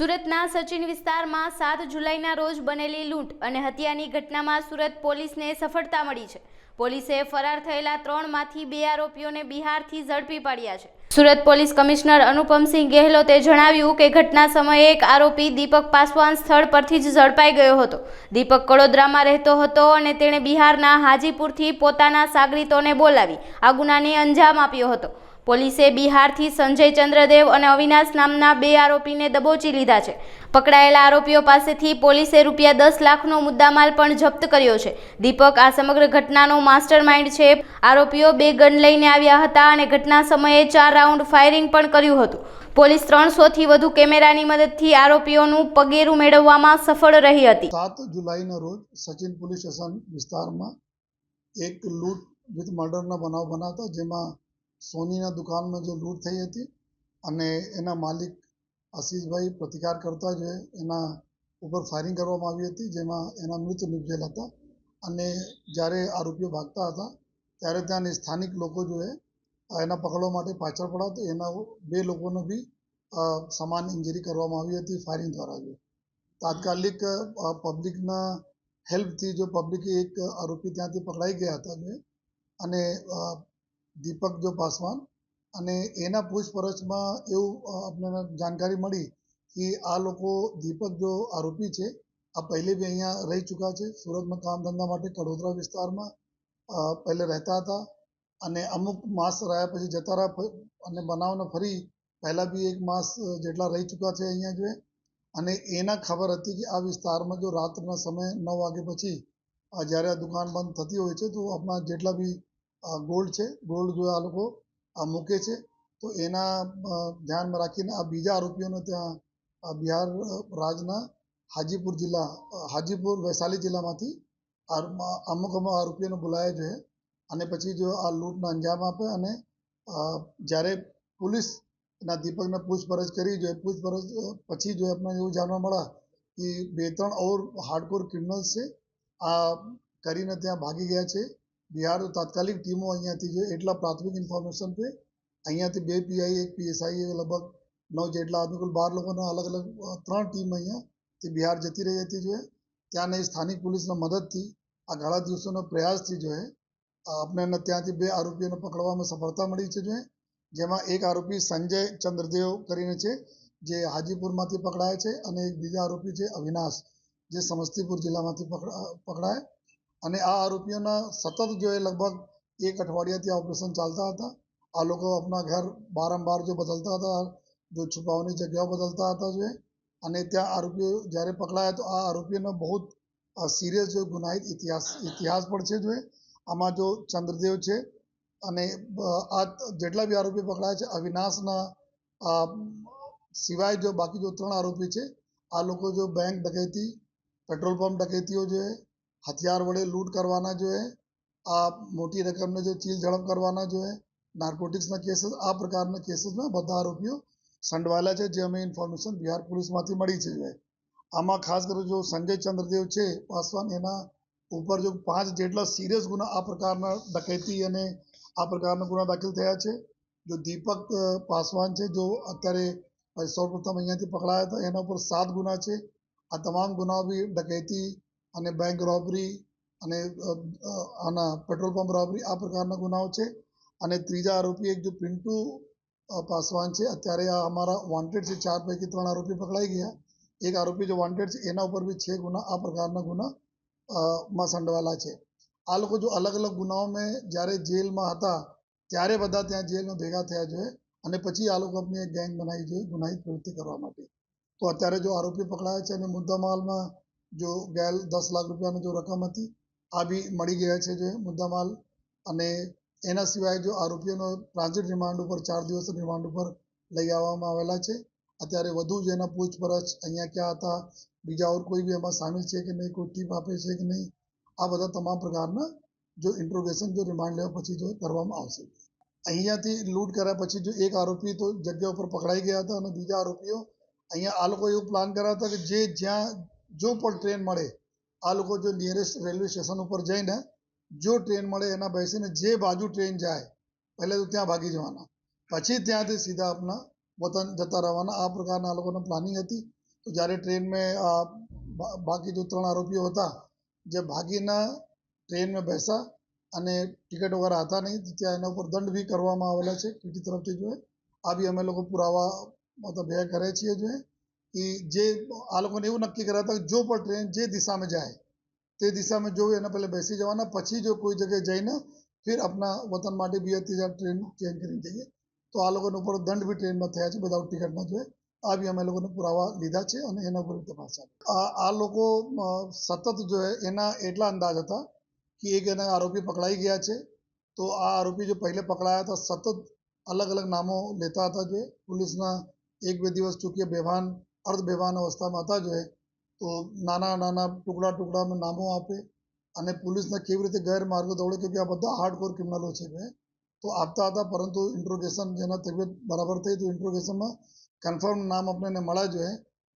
સુરતના સચિન વિસ્તારમાં સાત જુલાઈના રોજ બનેલી લૂંટ અને હત્યાની ઘટનામાં સુરત પોલીસને સફળતા મળી છે. પોલીસે ફરાર થયેલા ત્રણમાંથી બે આરોપીઓને બિહારથી ઝડપી પાડ્યા છે. સુરત પોલીસ કમિશનર અનુપમસિંહ ગેહલોતે જણાવ્યું કે ઘટના સમયે એક આરોપી દીપક પાસવાન સ્થળ પરથી જ ઝડપાઈ ગયો હતો. દીપક કડોદરામાં રહેતો હતો અને તેણે બિહારના હાજીપુરથી પોતાના સાગરીતોને બોલાવી, આ ગુનાને અંજામ આપ્યો હતો. પોલીસે બિહારથી સંજય ચંદ્રદેવ અને અવિનાશ નામના બે આરોપીને દબોચી લીધા છે. પકડાયેલા આરોપીઓ પાસેથી પોલીસે રૂપિયા દસ લાખનો મુદ્દામાલ પણ જપ્ત કર્યો છે. દીપક આ સમગ્ર ઘટનાનો માસ્ટર માઇન્ડ છે. આરોપીઓ બે ગન લઈને આવ્યા હતા અને ઘટના સમયે ચાર રાઉન્ડ ફાયરિંગ પણ કર્યું હતું. પોલીસ ત્રણસોથી વધુ કેમેરાની મદદથી આરોપીઓનું પગેરું મેળવવામાં સફળ રહી હતી. સાત જુલાઈના રોજ સચિન પોલીસ સ્ટેશન વિસ્તારમાં એક લૂંટ વિથ મર્ડરના બનાવ બનાવતા, જેમાં સોનીના દુકાનમાં જે લૂંટ થઈ હતી અને એના માલિક આશીષભાઈ પ્રતિકાર કરતા જ એના ઉપર ફાયરિંગ કરવામાં આવી હતી, જેમાં એના મૃત્યુ નિપજેલ હતા. અને જ્યારે આરોપીઓ ભાગતા હતા, ત્યારે ત્યાંની સ્થાનિક લોકો જો એના પકડવા માટે પાછળ પડ્યા તો એના બે લોકોને બી સમાન ઇન્જરી કરવામાં આવી હતી ફાયરિંગ દ્વારા જો. તાત્કાલિક પબ્લિકના હેલ્પથી જો પબ્લિકે એક આરોપી ત્યાંથી પકડાઈ ગયા હતા અને દીપક જો પાસવાન અને એના પૂછપરછમાં એવું આપણને જાણકારી મળી કે આ લોકો દીપક જો આરોપી છે, આ પહેલે બી અહીંયા રહી ચૂક્યા છે, સુરતમાં કામ ધંધા માટે કડોદરા વિસ્તારમાં પહેલે રહેતા હતા અને અમુક માસ રહ્યા પછી જતા રહ્યા અને બનાવને ફરી પહેલાં બી એક માસ જેટલા રહી ચૂક્યા છે અહીંયા જોઈએ અને એના ખબર હતી કે આ વિસ્તારમાં જો રાત્રના સમયે નવ વાગે પછી જ્યારે આ દુકાન બંધ થતી હોય છે તો આપણા જેટલા બી ગોલ્ડ છે. ગોલ્ડ જો આ લોકો મૂકે છે, તો એના ધ્યાનમાં રાખીને આ બીજા આરોપીઓને ત્યાં બિહાર રાજ્યના હાજીપુર જિલ્લા હાજીપુર વૈશાલી જિલ્લામાંથી અમુક અમુક આરોપીઓને બોલાયા છે. અને પછી જો આ લૂંટનો અંજામ આપે અને જ્યારે પોલીસ એના દીપકને પૂછપરછ કરી જોઈએ પૂછપરછ પછી જો આપણને એવું જાણવા મળ્યા કે બે ત્રણ ઓર હાર્ડકોર ક્રિમિનલ્સ છે, આ કરીને ત્યાં ભાગી ગયા છે. બિહાર તાત્કાલિક ટીમો અહીંયાથી જો એટલા પ્રાથમિક ઇન્ફોર્મેશન પે અહીંયાથી બે પીઆઈ, એક પીએસઆઈ લગભગ નવ જેટલા આદમી કુલ બાર લોકોના અલગ અલગ ત્રણ ટીમ અહીંયાથી બિહાર જતી રહી હતી જોઈએ ત્યાંની સ્થાનિક પોલીસના મદદથી આ ઘણા દિવસોના પ્રયાસથી જોઈએ આપણને ત્યાંથી બે આરોપીઓને પકડવામાં સફળતા મળી છે જોઈએ જેમાં એક આરોપી સંજય ચંદ્રદેવ કરીને છે, જે હાજીપુરમાંથી પકડાય છે અને એક બીજા આરોપી છે અવિનાશ, જે સમસ્તીપુર જિલ્લામાંથી પકડા પકડાય. અને આ આરોપીઓના સતત જો એ લગભગ એક અઠવાડિયાથી ત્યાં ઓપરેશન ચાલતા હતા. આ લોકો આપણા ઘર બારંબાર જો બદલતા હતા, જો છુપાવવાની જગ્યાઓ બદલતા હતા જો અને ત્યાં આરોપીઓ જ્યારે પકડાયા તો આ આરોપીઓનો બહુ સિરિયસ જો ગુનાહિત ઇતિહાસ ઇતિહાસ પણ છે જો આમાં જો ચંદ્રદેવ છે અને આ જેટલા બી આરોપી પકડાયા છે, અવિનાશના સિવાય જો બાકી જો ત્રણ આરોપી છે, આ લોકો જો બેંક ડકૈતી, પેટ્રોલ પંપ ડકૈતીઓ જો એ. હથિયાર વડે લૂંટ કરવાના જોઈએ આ મોટી રકમને જે ચીલ ઝડપ કરવાના જોઈએ નાર્કોટિક્સના કેસીસ આ પ્રકારના કેસીસમાં બધા આરોપીઓ સંડવાયેલા છે જે અમે ઇન્ફોર્મેશન બિહાર પોલીસમાંથી મળી છે આમાં ખાસ કરીને જો સંજય ચંદ્રદેવ છે પાસવાન એના ઉપર જો પાંચ જેટલા સિરિયસ ગુના આ પ્રકારના ડકૈતી અને આ પ્રકારના ગુના દાખલ થયા છે જો દીપક પાસવાન છે જો અત્યારે સૌપ્રથમ અહીંયાથી પકડાયા હતા એના ઉપર સાત ગુના છે આ તમામ ગુનાઓ બી ડકૈતી અને બેંક રોબરી અને આના પેટ્રોલ પંપ રોબરી આ પ્રકારના ગુનાઓ છે. અને ત્રીજા આરોપી એક જો પિન્ટુ પાસવાન છે, અત્યારે આ અમારા વોન્ટેડ છે, ચાર પૈકી ત્રણ આરોપી પકડાઈ ગયા. એક આરોપી જો વોન્ટેડ છે, એના ઉપર બી છે ગુના, આ પ્રકારના ગુના માં સંડવાયેલા છે. આ લોકો જો અલગ અલગ ગુનાઓમાં જ્યારે જેલમાં હતા, ત્યારે બધા ત્યાં જેલમાં ભેગા થયા જોઈએ અને પછી આ લોકો આપની એક ગેંગ બનાવી જોઈએ ગુનાહિત પ્રવૃત્તિ કરવા માટે. તો અત્યારે જો આરોપી પકડાયા છે અને મુદ્દામાલમાં જો ગેલ દસ લાખ રૂપિયાની જો રકમ હતી, આ બી મળી ગયા છે જે મુદ્દામાલ. અને એના સિવાય જો આરોપીઓનો ટ્રાન્ઝિટ રિમાન્ડ ઉપર, ચાર દિવસ રિમાન્ડ ઉપર લઈ આવવામાં આવેલા છે. અત્યારે વધુ જ એના પૂછપરછ અહીંયા ક્યાં હતા, બીજા ઓર કોઈ બી એમાં સામેલ છે કે નહીં, કોઈ ટીપ આપે છે કે નહીં, આ બધા તમામ પ્રકારના જો ઇન્ટ્રોગેશન જો રિમાન્ડ લેવા પછી જો કરવામાં આવશે. અહીંયાથી લૂંટ કર્યા પછી જો એક આરોપી તો જગ્યા ઉપર પકડાઈ ગયા હતા અને બીજા આરોપીઓ અહીંયા આ લોકો એવું પ્લાન કર્યા હતા કે જે જ્યાં જો પણ ટ્રેન મળે, આ લોકો જો નિયરેસ્ટ રેલવે સ્ટેશન ઉપર જઈને જો ટ્રેન મળે, એના બેસીને જે બાજુ ટ્રેન જાય, પહેલે તો ત્યાં ભાગી જવાના. પછી ત્યાંથી સીધા આપણા વતન જતા રહેવાના. આ પ્રકારના આ લોકોની પ્લાનિંગ હતી. તો જ્યારે ટ્રેન મેં બાકી જો ત્રણ આરોપીઓ હતા, જે ભાગીના ટ્રેનમાં બેસા અને ટિકિટ વગર હતા નહીં ત્યાં એના ઉપર દંડ બી કરવામાં આવેલા છે. ટીટી તરફથી જોઈએ આ બી અમે લોકો પુરાવા મતલબ ભેગા કરે છીએ જો કે જે આ લોકોને એવું નક્કી કર્યા હતા કે જો પણ ટ્રેન જે દિશામાં જાય તે દિશામાં જો એના પહેલાં બેસી જવાના પછી જો કોઈ જગ્યાએ જઈને ફિર આપના વતન માટે બી હતી ટ્રેન ચેન્જ કરીને જઈએ તો આ લોકોને ઉપર દંડ બી ટ્રેનમાં થયા છે બધા ટિકિટમાં જોઈએ આ બી અમે લોકોને પુરાવા લીધા છે અને એના ઉપર તપાસ ચાલે આ આ લોકો સતત જો એના એટલા અંદાજ હતા કે એક એના આરોપી પકડાઈ ગયા છે તો આ આરોપી જો પહેલે પકડાયા હતા સતત અલગ અલગ નામો લેતા હતા જોઈએ પોલીસના એક બે દિવસ ચૂકીએ બેભાન અર્ધ બેભાન અવસ્થામાં હતા જ હોય તો નાના નાના ટુકડા ટુકડામાં નામો આપે અને પોલીસને કેવી રીતે ગેરમાર્ગે દોડે કે આ બધા હાર્ડકોર ક્રિમિનલો છે બે તો આપતા હતા, પરંતુ ઇન્ટ્રોગેશન જેના તબિયત બરાબર થઈ તો ઇન્ટ્રોગેશનમાં કન્ફર્મ નામ આપણને મળ્યા જોઈએ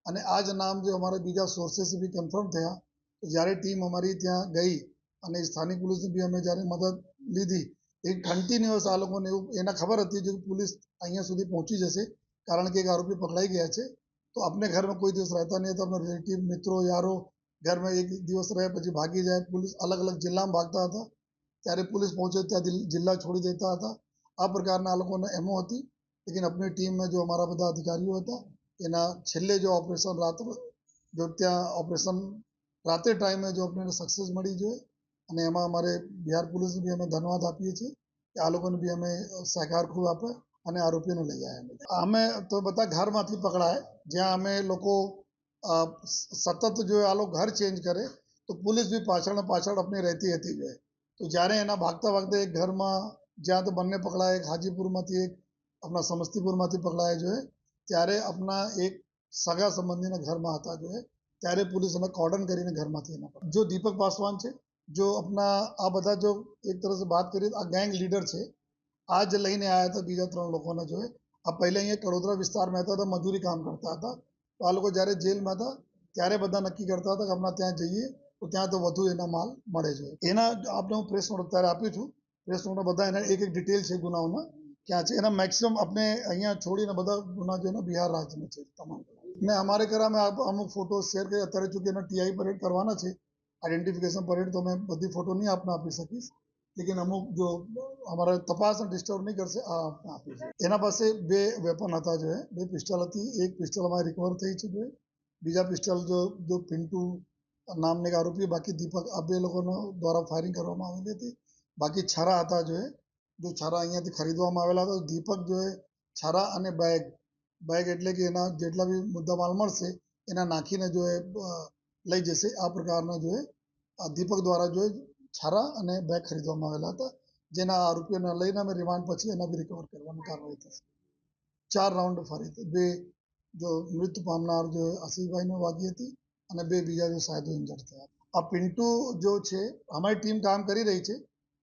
અને આ જ નામ જે અમારે બીજા સોર્સેસ બી કન્ફર્મ થયા જ્યારે ટીમ અમારી ત્યાં ગઈ અને સ્થાનિક પોલીસની બી અમે જ્યારે મદદ લીધી, એ કન્ટિન્યુઅસ આ લોકોને એવું, એને ખબર હતી જે પોલીસ અહીંયા સુધી પહોંચી જશે, કારણ કે એક આરોપી પકડાઈ ગયા છે. તો આપણે ઘરમાં કોઈ દિવસ રહેતા નહીં, તો આપણા રિલેટિવ મિત્રો, યારો ઘરમાં એક દિવસ રહે પછી ભાગી જાય. પોલીસ અલગ અલગ જિલ્લામાં ભાગતા હતા. ત્યારે પોલીસ પહોંચે ત્યાં જિલ્લા છોડી દેતા હતા. આ પ્રકારના આ લોકોને એમો હતી. લેકિન આપણી ટીમમાં જો અમારા બધા અધિકારીઓ હતા, એના છેલ્લે જો ઓપરેશન રાત્રે, જો ત્યાં ઓપરેશન રાતે ટાઈમે જો આપણને સક્સેસ મળી જોઈએ, અને એમાં અમારે બિહાર પોલીસને બી અમે ધન્યવાદ આપીએ છીએ કે આ લોકોને બી અમે સહકાર ખૂબ આપે અને આરોપીઓને લઈ આવ્યા અમે તો બધા ઘરમાંથી પકડાય. જ્યાં અમે લોકો સતત જો આ લોકો ઘર ચેન્જ કરે, તો પોલીસ બી પાછળ પાછળ આપણી રહેતી હતી જોઈએ તો જ્યારે એના ભાગતા ભાગતા એક ઘરમાં, જ્યાં તો બંને પકડાય, એક હાજીપુરમાંથી એક, આપણા સમસ્તીપુરમાંથી પકડાયા જોઈએ ત્યારે આપણા એક સગા સંબંધીના ઘરમાં હતા જોઈએ ત્યારે પોલીસ અમે કોર્ડન કરીને ઘરમાંથી એના જો દીપક પાસવાન છે, જો આપણા આ બધા જો એક તરફ વાત કરીએ આ ગેંગ લીડર છે. આ જ લઈને આવ્યા હતા બીજા ત્રણ લોકોને જોઈએ આ પહેલાં અહીંયા કડોદરા વિસ્તારમાં હતા તો મજૂરી કામ કરતા હતા તો આ લોકો જ્યારે જેલમાં હતા ત્યારે બધા નક્કી કરતા હતા કે હમણાં ત્યાં જઈએ તો ત્યાં તો વધુ એના માલ મળે છે એના આપણે હું પ્રેસ નોટ અત્યારે આપ્યું છું પ્રેસ નોટમાં બધા એના એક એક ડિટેલ છે ગુનાઓના ક્યાં છે એના મેક્સિમમ આપણે અહીંયા છોડીને બધા ગુના છે બિહાર રાજ્યમાં છે તમામ ને અમારે ઘરે અમે અમુક ફોટો શેર કરી અત્યારે ચૂંકી એના ટીઆઈ પરેડ કરવાના છે આઈડેન્ટિફિકેશન પરેડ તો અમે બધી ફોટો નહીં આપને આપી શકીશ લેકિન અમુક જો અમારા તપાસને ડિસ્ટર્બ નહીં કરશે, આ એના પાસે બે વેપન હતા જો, બે પિસ્ટલ હતી. એક પિસ્ટલ અમારી રિકવર થઈ છે. બીજા પિસ્ટલ જો જો પિન્ટુ નામને એક આરોપી બાકી દીપક, આ બે લોકોનો દ્વારા ફાયરિંગ કરવામાં આવેલી હતી. બાકી છરા હતા જો જો છરા અહીંયાથી ખરીદવામાં આવેલા હતા. દીપક જો, છારા અને બેગ બેગ એટલે કે એના જેટલા બી મુદ્દામાલ મળશે, એના નાખીને જો એ લઈ જશે. આ પ્રકારના જો, આ દીપક દ્વારા જો છારા અને બેગ ખરીદવામાં આવેલા હતા. જેના આરોપીઓને લઈને અમે રિમાન્ડ પછી એના બી રિકવર કરવાની કાર્યવાહી થશે. ચાર રાઉન્ડ ફરી બે જો મૃત્યુ પામનાર જો આશીષભાઈને વાગી હતી અને બે બીજા જો સાયદો ઇન્જર્ડ થયા. આ પિન્ટુ જો છે, અમારી ટીમ કામ કરી રહી છે.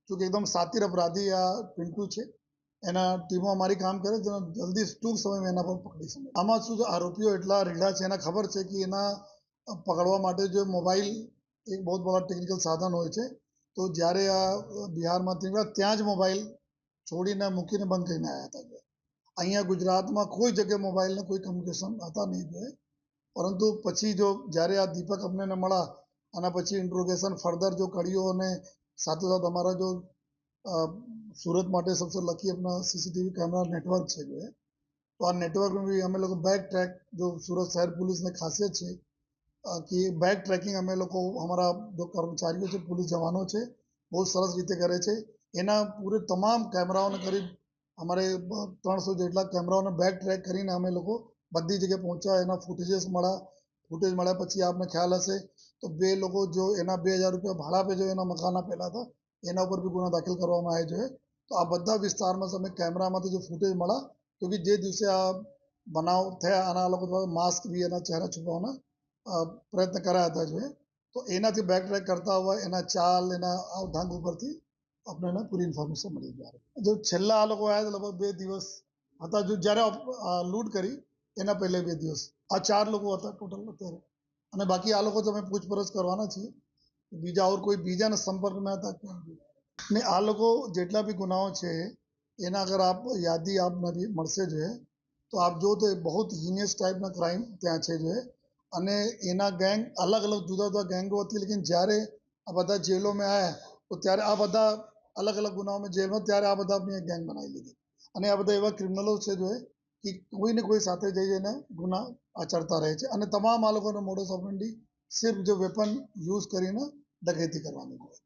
કે એકદમ સાતિર અપરાધી આ પિન્ટુ છે. એના ટીમો અમારી કામ કરે છે જલ્દી ટૂંક સમયમાં એના પર પકડી શકે. આમાં શું આરોપીઓ એટલા રીઢા છે, એના ખબર છે કે એના પકડવા માટે જો મોબાઈલ એક બહુ બડા ટેકનિકલ સાધન હોય છે. તો જ્યારે આ બિહારમાંથી નીકળ્યા ત્યાં જ મોબાઈલ છોડીને મૂકીને બંધ કરીને આવ્યા હતા અહીંયા ગુજરાતમાં કોઈ જગ્યાએ મોબાઈલને કોઈ કમ્યુનિકેશન હતા નહીં જોઈએ પરંતુ પછી જો જ્યારે આ દીપક અમને મળ્યા આના પછી ઇન્ટ્રોગેશન ફર્ધર જો કર્યો અને સાથે સાથે અમારા જો સુરત માટે સૌથી લકી આપણા સીસીટીવી કેમેરા નેટવર્ક છે જોઈએ તો આ નેટવર્કનું બી અમે લોકો બેક ટ્રેક જો સુરત શહેર પોલીસને ખાસિયત છે કે બેક ટ્રેકિંગ અમે લોકો અમારા જો કર્મચારીઓ છે પોલીસ જવાનો છે, બહુ સરસ રીતે કરે છે. એના પૂરે તમામ કેમેરાઓને કરી, અમારે ત્રણસો જેટલા કેમેરાઓને બેક ટ્રેક કરીને અમે લોકો બધી જગ્યાએ પહોંચ્યા. એના ફૂટેજીસ મળ્યા. ફૂટેજ મળ્યા પછી આપને ખ્યાલ હશે, તો બે લોકો જો એના બે હજાર રૂપિયા ભાડા આપે જો એના મકાનના પહેલાં હતા, એના ઉપર બી ગુનો દાખલ કરવામાં આવ્યો છે. તો આ બધા વિસ્તારમાં તમે કેમેરામાંથી જો ફૂટેજ મળ્યા, તો કે જે દિવસે આ બનાવ થયા, આના લોકો માસ્ક બી એના ચહેરા છુપાવવાના પ્રયત્ન કર્યા હતા જોઈએ તો એનાથી બેક ટ્રેક કરતા હોય, એના ચાલ, એના ઢંગ ઉપરથી આપણે એને પૂરી ઇન્ફોર્મેશન મળી જાય. જો છેલ્લા આ લોકો આવ્યા લગભગ બે દિવસ હતા. જો જ્યારે લૂંટ કરી, એના પહેલે બે દિવસ. આ ચાર લોકો હતા ટોટલ અત્યારે. અને બાકી આ લોકો તમે પૂછપરછ કરવાના છીએ. બીજા ઓર કોઈ બીજાના સંપર્કમાં હતા ને આ લોકો જેટલા બી ગુનાઓ છે, એના અગર આપ યાદી આપ મળશે જો, તો આપ જો તો બહુ હિનિયસ ટાઈપના ક્રાઇમ ત્યાં છે જો અને એના ગેંગ અલગ અલગ જુદા જુદા ગેંગો હતી. લેકિન જ્યારે આ બધા જેલોમાં આવ્યા તો ત્યારે આ બધા અલગ અલગ ગુનાઓમાં જેલમાં ત્યારે આ બધા આપણી ગેંગ બનાવી લીધી. અને આ બધા એવા ક્રિમિનલો છે જો એ કે કોઈને કોઈ સાથે જઈ જઈને ગુના આચરતા રહે છે. અને તમામ આ લોકોનો મોડસ ઓપરેન્ડી સિર્ફ જો વેપન યુઝ કરીને ડકેતી કરવાની હોય